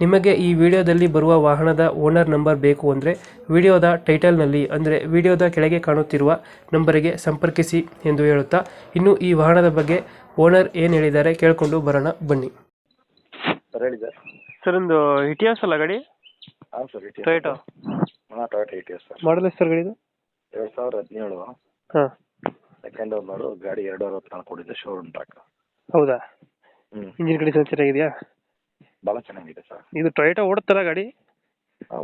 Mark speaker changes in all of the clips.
Speaker 1: ನಿಮಗೆ ಈ ವಿಡಿಯೋದಲ್ಲಿ ಬರುವ ವಾಹನದ ಓನರ್ ನಂಬರ್ ಬೇಕು ಅಂದರೆ ವಿಡಿಯೋದ ಟೈಟಲ್ನಲ್ಲಿ ಅಂದರೆ ವಿಡಿಯೋದ ಕೆಳಗೆ ಕಾಣುತ್ತಿರುವ ನಂಬರಿಗೆ ಸಂಪರ್ಕಿಸಿ ಎಂದು ಹೇಳುತ್ತಾ ಇನ್ನು ಈ ವಾಹನದ ಬಗ್ಗೆ ಓನರ್ ಏನು ಹೇಳಿದ್ದಾರೆ ಕೇಳಿಕೊಂಡು ಬರೋಣ ಬನ್ನಿ.
Speaker 2: ಸರ್ ಹೇಳಿ ಸರ್.
Speaker 1: ಸರ್ ಒಂದು ಇತಿಹಾಸ ಅಲ್ಲ ಗಾಡಿ?
Speaker 2: ಹಾಂ ಸರ್ ಇಟಿ
Speaker 1: ಟೊಯೋಟೋ
Speaker 2: ಹಾಂ ಟೊಯೋಟಾ ಇಟಿ ಸರ್.
Speaker 1: ಮಾಡಲ್ ಸರ್ ಗಾಡಿದು?
Speaker 2: ಎರಡು ಸಾವಿರದ ಹದಿನೇಳು.
Speaker 1: ಹಾಂ.
Speaker 2: ಸೆಕೆಂಡ್ ಓನರು ಗಾಡಿ ಎರಡು ಅರವತ್ತು ನಾಲ್ಕು ಕೊಟ್ಟಿದ್ದೆ ಶೋರೂಮ್ ಟ್ರಾಕ್
Speaker 1: ಹೌದಾ?
Speaker 2: ಹ್ಞೂ
Speaker 1: ಇಂಜಿನ್ ಕಂಡೀಷನ್ ಚೆನ್ನಾಗಿದೆಯಾ?
Speaker 2: ಭಾಳ ಚೆನ್ನಾಗಿದೆ ಸರ್.
Speaker 1: ಇದು ಟೊಯೋಟೋ ಓಡುತ್ತಲ್ಲ ಗಾಡಿ?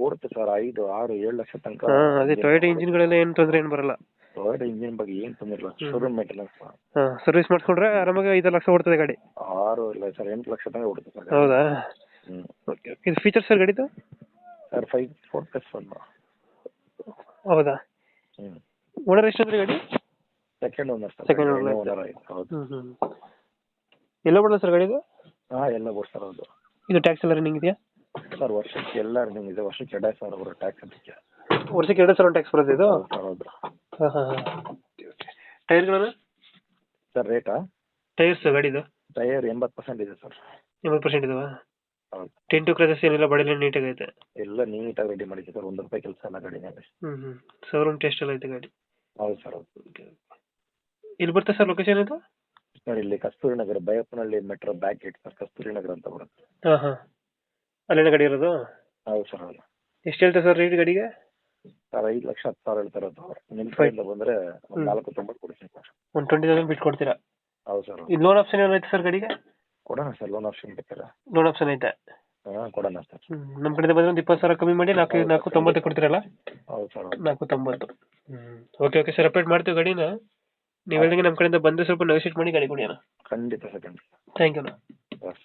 Speaker 2: ಓಡುತ್ತೆ ಸರ್ ಐದು ಆರು ಏಳು ಲಕ್ಷ ತನಕ
Speaker 1: ಹಾಂ ಅದೇ ಟೊಯೋಟೋ ಇಂಜಿನ್ಗಳೆಲ್ಲ ಏನು ತೊಂದರೆ ಏನು ಬರಲ್ಲ?
Speaker 2: ಟೊಯೋಟಾ ಇಂಜಿನ್ ಬಗ್ಗೆ ಏನು ತೊಂದರೆ ಇಲ್ಲ ಶೋರೂಮ್ ಮೇಂಟೆನೆನ್ಸ್
Speaker 1: ಹಾಂ ಸರ್ವಿಸ್ ಮಾಡ್ಸ್ಕೊಂಡ್ರೆ ಆರಾಮಾಗಿ ಐದು ಲಕ್ಷ ಓಡ್ತದೆ ಗಾಡಿ?
Speaker 2: ಆರು ಇಲ್ಲ ಸರ್ ಎಂಟು ಲಕ್ಷ ತನಕ ಓಡುತ್ತೆ ಸರ್
Speaker 1: ಹೌದಾ? ಓಕೆ ಇದು ಫೀಚರ್ಸ್ ಸರ್ ಗಾಡಿದು?
Speaker 2: Sir five four plus one
Speaker 1: ಹೌದಾ?
Speaker 2: ಓನರ್
Speaker 1: ಓನರ್ ಎಷ್ಟಂದ್ರೆ ಗಾಡಿ?
Speaker 2: Second owner sir
Speaker 1: Second owner.
Speaker 2: Owner ಆಯ್ತು ಹೌದು.
Speaker 1: ಎಲ್ಲ ಮಾಡಲ್ಲ ಸರ್ ಗಾಡಿದು?
Speaker 2: ಹಾಂ ಎಲ್ಲ ಸರ್ ಹೌದು
Speaker 1: ಇದು ಟ್ಯಾಕ್ಸ್ ಎಲ್ಲ ರನ್ನಿಂಗ್ ಇದೆಯಾ?
Speaker 2: ಸರ್ ವರ್ಷಕ್ಕೆ ಎಲ್ಲ ರನ್ನಿಂಗ್ ಇದೆ. ವರ್ಷಕ್ಕೆ ಎರಡೇ ಸಾವಿರ ಬರೋ ಟ್ಯಾಕ್ಸ್ ಅದಕ್ಕೆ.
Speaker 1: ವರ್ಷಕ್ಕೆ ಎರಡು ಸಾವಿರ ಟ್ಯಾಕ್ಸ್ ಬರುತ್ತೆ ಇದು?
Speaker 2: ಹೌದು
Speaker 1: ಹಾಂ ಹಾಂ ಹಾಂ. ಟೈರ್ಗಳನ್ನು
Speaker 2: ಸರ್ ರೇಟಾ
Speaker 1: ಟೈರ್ಸ್ ಗಾಡಿದು?
Speaker 2: ಟೈರ್ ಎಂಬತ್ತು ಪರ್ಸೆಂಟ್ ಇದೆ ಸರ್
Speaker 1: ಎಂಬತ್ತು ಪರ್ಸೆಂಟ್ ಇದಾವ?
Speaker 2: ಹೌದು.
Speaker 1: ಟೆನ್ ಟು ಕ್ರೈಸಸ್ ಏನಿಲ್ಲ ಬಾಡಿಲಿ ನೀಟಾಗಿ ಐತೆ
Speaker 2: ಎಲ್ಲ ನೀಟಾಗಿ ರೆಡಿ ಮಾಡಿದ್ದೆ ಸರ್ ಒಂದು ರೂಪಾಯಿ ಕೆಲಸ ಎಲ್ಲ ಹ್ಮ್
Speaker 1: ಹ್ಞೂ ಹ್ಞೂ ಶೋರೂಮ್ ಟೆಸ್ಟ್ ಎಲ್ಲ ಐತೆ ಗಾಡಿ.
Speaker 2: ಹೌದು ಸರ್ ಹೌದು.
Speaker 1: ಇಲ್ಲಿ ಬರ್ತಾ ಸರ್ ಲೊಕೇಶನ್ ಇದು?
Speaker 2: ಸರ್ ಇಲ್ಲಿ Kasturi Nagara Baiyappanahalli metro back gate sir Kasturi Nagara ಅಂತ ಬರುತ್ತೆ.
Speaker 1: ಹಾಂ ಹಾಂ. ಅಲ್ಲೇನ ಗಾಡಿ ಇರೋದು?
Speaker 2: ಹೌದು ಸರ್ ಹೌದು.
Speaker 1: ಎಷ್ಟು ಹೇಳ್ತಾರೆ ಸರ್ ರೇಟ್ ಗಾಡಿಗೆ?
Speaker 2: ಸರ್ ಐದು ಲಕ್ಷ ಹತ್ತು ಸಾವಿರ ಹೇಳ್ತಾರೆ ಅದು ನಿಮ್ಮ ಕಡೆಯಿಂದ ಬಂದರೆ ಒಂದು ನಾಲ್ಕು ತೊಂಬತ್ತು ಕೊಡ್ತೀನಿ ಸರ್.
Speaker 1: ಒಂದು ಟ್ವೆಂಟಿ ತೌಸಂಡ್ ಬಿಟ್ಟು ಕೊಡ್ತೀರಾ?
Speaker 2: ಹೌದು ಸರ್
Speaker 1: ಇದು ಲೋನ್ ಆಪ್ಷನ್ ಏನಾಯ್ತು ಸರ್ ಗಾಡಿಗೆ?
Speaker 2: ಕೊಡೋಣ ಸರ್ ಲೋನ್ ಆಪ್ಷನ್ ಬೇಕಾರೆ
Speaker 1: ಲೋನ್ ಆಪ್ಷನ್ ಐತೆ.
Speaker 2: ಹಾಂ ಕೊಡೋಣ ಸರ್.
Speaker 1: ನಮ್ಮ ಕಡೆಯಿಂದ ಬಂದ್ರೆ ಒಂದು ಇಪ್ಪತ್ತು ಸಾವಿರ ಕಮ್ಮಿ ಮಾಡಿ ನಾಲ್ಕು ನಾಲ್ಕು ತೊಂಬತ್ತು ಕೊಡ್ತೀರಲ್ಲ?
Speaker 2: ಹೌದು ಸರ್ ಹೌದು.
Speaker 1: ನಾಲ್ಕು ತೊಂಬತ್ತು. ಹ್ಞೂ ಓಕೆ ಓಕೆ ಸರ್ ಅಪ್ಡೇಟ್ ಮಾಡ್ತೀವಿ ಗಾಡಿನ. ನೀವು ಹೇಳಿದಂಗೆ ನಮ್ಮ ಕಡೆಯಿಂದ ಬಂದು ಸ್ವಲ್ಪ ನೆಗೋಷಿಯೇಟ್ ಮಾಡಿ ಗಾಡಿ ಕೊಡಿ ಅಣ್ಣ.
Speaker 2: ಖಂಡಿತ ಸರ್ ಖಂಡಿತ.
Speaker 1: ಥ್ಯಾಂಕ್ ಯು ಅಣ್ಣ.
Speaker 2: ಹಾಂ